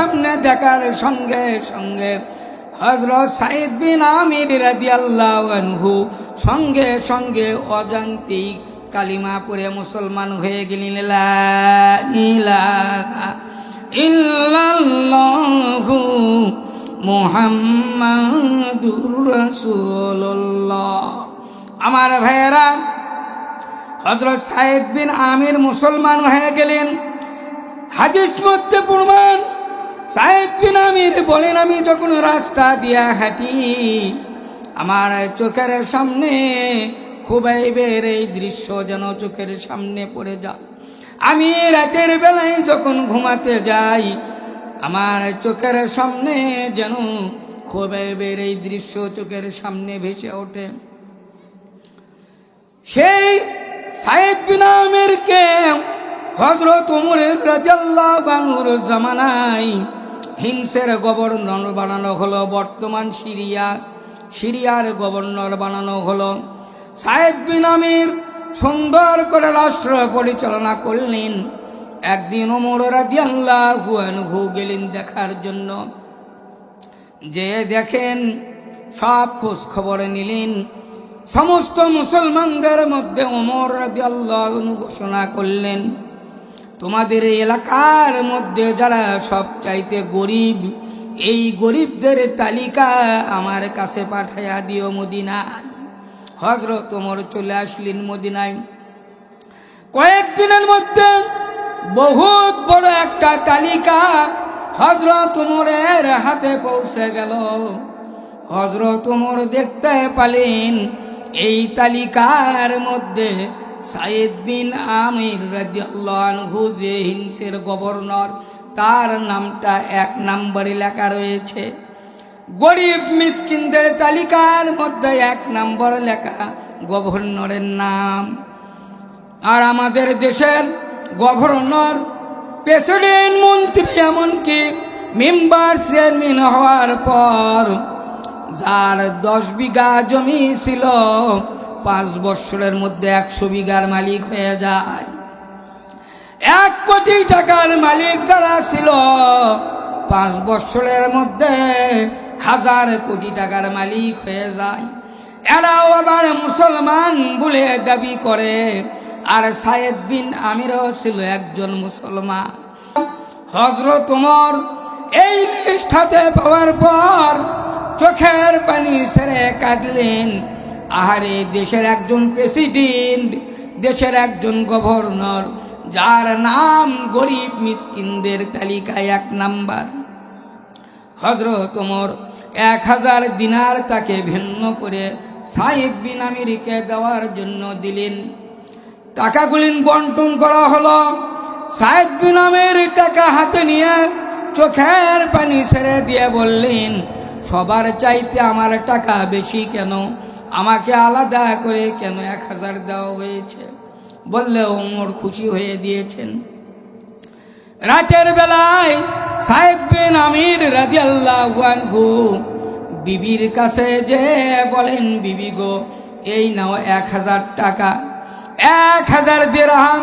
সামনে দেখার সঙ্গে সঙ্গে হজরত সাইদ বিন আমির রাদিয়াল্লাহু আনহু সঙ্গে সঙ্গে অজান্তিক কালিমা পড়ে মুসলমান হয়ে গেলেন, লা ইলাহা ইল্লাল্লাহু মুহাম্মাদুর রাসূলুল্লাহ। আমার ভাইয়েরা হজরত সাইদ বিন আমির মুসলমান হয়ে গেলেন। হাদিস মধ্যে প্রমাণ বিন আমির বলেন, আমি যখন রাস্তা দিয়া হাঁটি, আমার চোখের সামনে খুবাইবের এই দৃশ্য যেন চোখের সামনে পড়ে যায়। আমি রাতের বেলায় যখন ঘুমাতে যাই, আমার চোখের সামনে যেন খুবাইবের এই দৃশ্য চোখের সামনে ভেসে ওঠে। সেই সাইদ বিন আমিরকে হজরত উমরের রাজাল্লাহ বানুর জামানায় হিংসের গভর্নর বানানো হলো বর্তমান সিরিয়া। সিরিয়ার গভর্নর বানানো হলো। সাহেব বিন আমির সুন্দর করে রাষ্ট্র পরিচালনা করলেন। একদিন ওমর রাদিয়াল্লাহু গেলেন দেখার জন্য। যে দেখেন, সব খোঁজ খবর নিলেন। সমস্ত মুসলমানদের মধ্যে ওমর রাদিয়াল্লাহু ঘোষণা করলেন। তোমাদের এলাকার মধ্যে যারা সব চাইতে গরিব, এই গরিবদের তালিকা আমার কাছে পাঠাইয়া দিও মদিনায়। হজরত ওমর চলে আসলেন মদিনায়। কয়েকদিনের মধ্যে বহুত বড় একটা তালিকা হজরত উমরের হাতে পৌঁছে গেল। হজরত উমর দেখতে পালেন এই তালিকার মধ্যে সাইদ বিন আমির রাদিয়াল্লাহু যে হিংসের গভর্নর, তার নামটা এক নম্বরে লেখা রয়েছে। গরিব মিসকিনদের তালিকার মধ্যে এক নম্বর লেখা গভর্নরের নাম। আর আমাদের দেশের গভর্নর, প্রেসিডেন্ট, মন্ত্রী এমনকি মেম্বার চেয়ারম্যান হওয়ার পর যার দশ বিঘা জমি ছিল পাঁচ বছরের মধ্যে একশো বিঘার মালিক হয়ে যায়। এক কোটি টাকার মালিক যারা ছিল, পাঁচ বছরের মধ্যে হাজার কোটি টাকার মালিক হয়ে যায়। এরাও আবার মুসলমান বলে দাবি করে। আর সায়েদ বিন আমিরও ছিল একজন মুসলমান। হজরত উমর এই লিস্ট হাতে পাওয়ার পর চোখের পানি ছেড়ে কাটলেন। আহারে দেশের একজন প্রেসিডেন্ট, দেশের একজন গভর্নর, যার নাম গরিব মিসকিনদের তালিকায় এক নাম্বার। হজরত ওমর এক হাজার দিনার তাকে ভিন্ন করে সাহেব বিন আমিরিকে দেওয়ার জন্য দিলেন। টাকাগুলি বন্টন করা হলো। সাহেব বিন আমের টাকা হাতে নিয়ে চোখের পানি ছেড়ে দিয়ে বললেন, সবার চাইতে আমার টাকা বেশি কেন? আমাকে আলাদা করে কেন এক হাজার দেওয়া হয়েছে? বললে ওমর খুশি হয়ে দিয়েছেন। রাতের বেলায় সাহেব বিন আমির রাদিয়াল্লাহু আনহু বিবির কাছে যে বলেন, বিবি গো, এই নাও এক হাজার টাকা। এক হাজার দিরহাম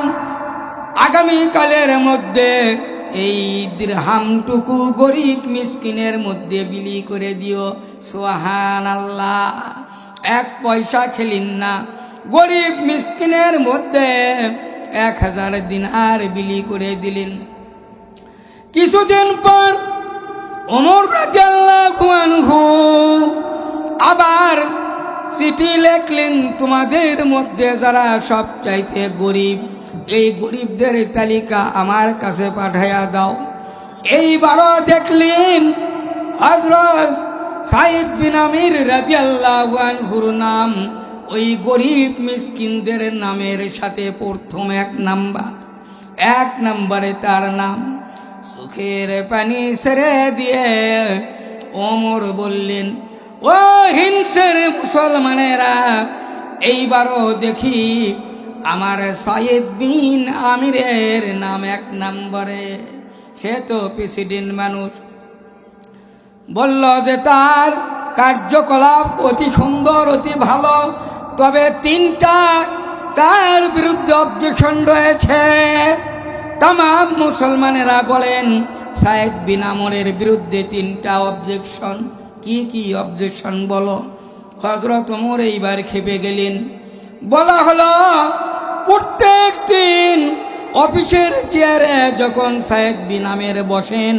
আগামীকালের মধ্যে এই দিরহামটুকু গরিব মিসকিনের মধ্যে বিলি করে দিও। সোহান আল্লাহ এক পয়সা খেলিন না। গরিব মিসকিনের মধ্যে এক হাজার দিনার বিলি করে দিলেন। কিছুদিন পর অমর আবার চিঠি লেখলেন, তোমাদের মধ্যে যারা সব চাইতে গরিব, এই গরিবদের তালিকা আমার কাছে পাঠাইয়া দাও। এইবারও দেখলেন হজরত সাইদ বিন আমির রাদিয়াল্লাহু আনহুর নাম। ওই গরিব মিসকিনদের নামের সাথে প্রথম এক নাম্বার। এক নম্বরে তার নাম। সুখের পানি সেরে দিয়ে ওমর বললেন, ও হিংসের মুসলমানেরা, এইবারও দেখি আমার সাইদ বিন আমিরের নাম এক নম্বরে। সে তো প্রেসিডেন্ট মানুষ। বলল যে তার কার্যকলাপ অতি সুন্দর, অতি ভালো। তবে তিনটা তার বিরুদ্ধে অবজেকশন রয়েছে। তাম মুসলমানেরা বলেন সাহেদ বিন আমরের বিরুদ্ধে তিনটা অবজেকশন কি কি অবজেকশন বলো? হজরত ওমর এইবার খেপে গেলেন। বলা হলো, প্রত্যেক দিন অফিসের চেয়ারে যখন সাহেদ বিন আমের বসেন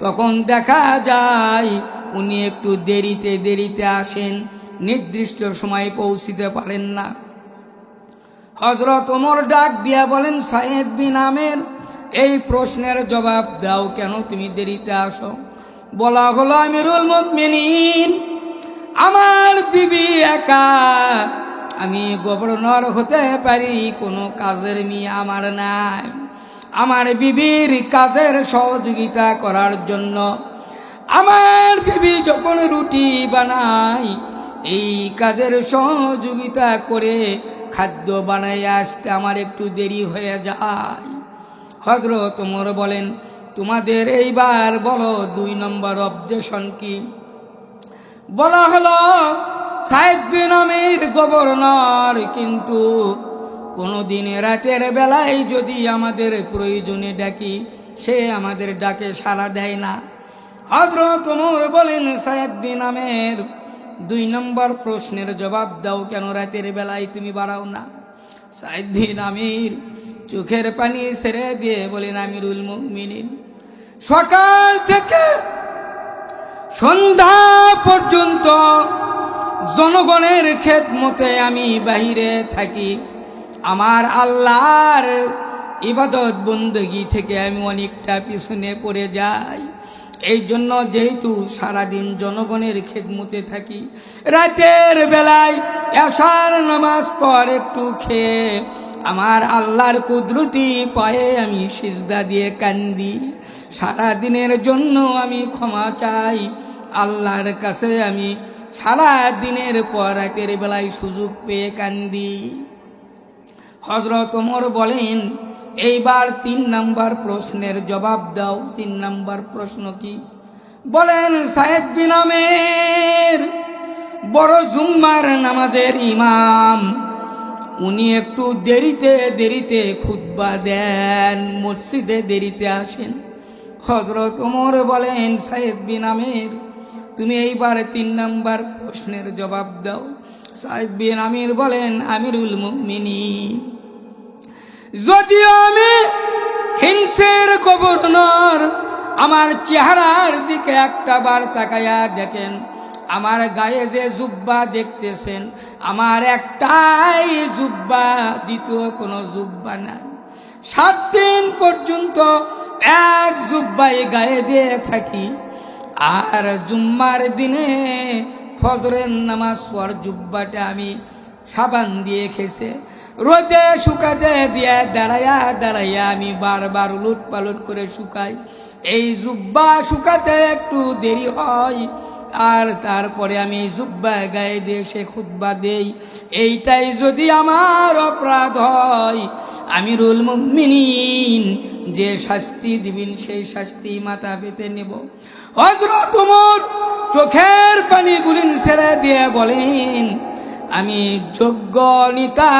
তখন দেখা যায় উনি একটু দেরিতে দেরিতে আসেন, নির্দিষ্ট সময়ে পৌঁছিতে পারেন না। হজরত ওমর ডাক দিয়া বলেন সাইদ বিন আমের, এই প্রশ্নের জবাব দাও কেন তুমি দেরিতে আসো? বলা হলো, আমিরুল মুমিনিন, আমার বিবি একা, আমি গভর্নর হতে পারি, কোনো কাজের মেয়ে আমার নাই। আমার বিবির কাজের সহযোগিতা করার জন্য। আমার বিবি যখন রুটি বানায়, এই কাজের সহযোগিতা করে খাদ্য বানাই আসতে আমার একটু দেরি হয়ে যায়। হজরত মোর বলেন, তোমাদের এইবার বলো দুই নম্বর অবজেশন কি? বলা হলো, সাইদ বিনামের গভর্নর, কিন্তু কোনোদিন রাতের বেলায় যদি আমাদের প্রয়োজনে ডাকি, সে আমাদের ডাকে সাড়া দেয় না। হজরত ওমর বলেন বিন আমের দুই নম্বর প্রশ্নের জবাব দাও, কেন রাতের বেলায় তুমি বাড়াও না? সাইদ আমির চোখের পানি ছেড়ে দিয়ে বলেন, আমিরুল মুমিনিন, সকাল থেকে সন্ধ্যা পর্যন্ত জনগণের খেদমতে আমি বাহিরে থাকি। আমার আল্লাহর ইবাদত বন্দগি থেকে আমি অনেকটা পিছনে পড়ে যাই। এই জন্য যেহেতু সারাদিন জনগণের খেদমতে থাকি, রাতের বেলায় এশার নামাজ পর একটু খেয়ে আমার আল্লাহর কুদরতি পায়ে আমি সিজদা দিয়ে কান্দি। সারা দিনের জন্য আমি ক্ষমা চাই। আল্লাহর কাছে আমি সারা দিনের পর রাতের বেলায় সুযোগ পেয়ে কান্দি। হজরত ওমর বলেন, এইবার তিন নাম্বার প্রশ্নের জবাব দাও। তিন নাম্বার প্রশ্ন কি? বলেন সাহেদ বিনামের বড় জুম্মার নামাজের ইমাম। উনি একটু দেরিতে দেরিতে খুতবা দেন, মসজিদে দেরিতে আসেন। হজরত ওমর বলেন সাহেব বিনামের তুমি এইবার তিন নাম্বার প্রশ্নের জবাব দাও। সাহেব বিন আমির বলেন, আমিরুল মুমিনিন। যদিও আমি হিংসের গভর্নর আমার চেহারার দিকে একটা বার তাকায়া দেখেন, আমার গায়ে যে জুব্বা দেখতেছেন, আমার একটাই জুব্বা, দ্বিতীয় কোনো জুব্বা নাই। সাত দিন পর্যন্ত এক জুব্বাই গায়ে দিয়ে থাকি। আর জুম্মার দিনে ফজরের নামাজ পর জুব্বাটা আমি সাবান দিয়ে খেছে রোদে শুকাতে দিয়ে দাঁড়াইয়া দাঁড়াইয়া আমি বারবার উলট পালট করে শুকাই। এই জুব্বা শুকাতে একটু দেরি হয় আর তারপরে আমি জুব্বা গায়ে দিয়ে সে খুদ্া দেই। এইটাই যদি আমার অপরাধ হয়, আমিরুল মুমিনিন যে শাস্তি দিবেন সেই শাস্তি মাথা পেতে নেব। হজরত উমর চোখের পানি গুলিন সেরে দিয়ে বলেন আমি যোগ্য নিতা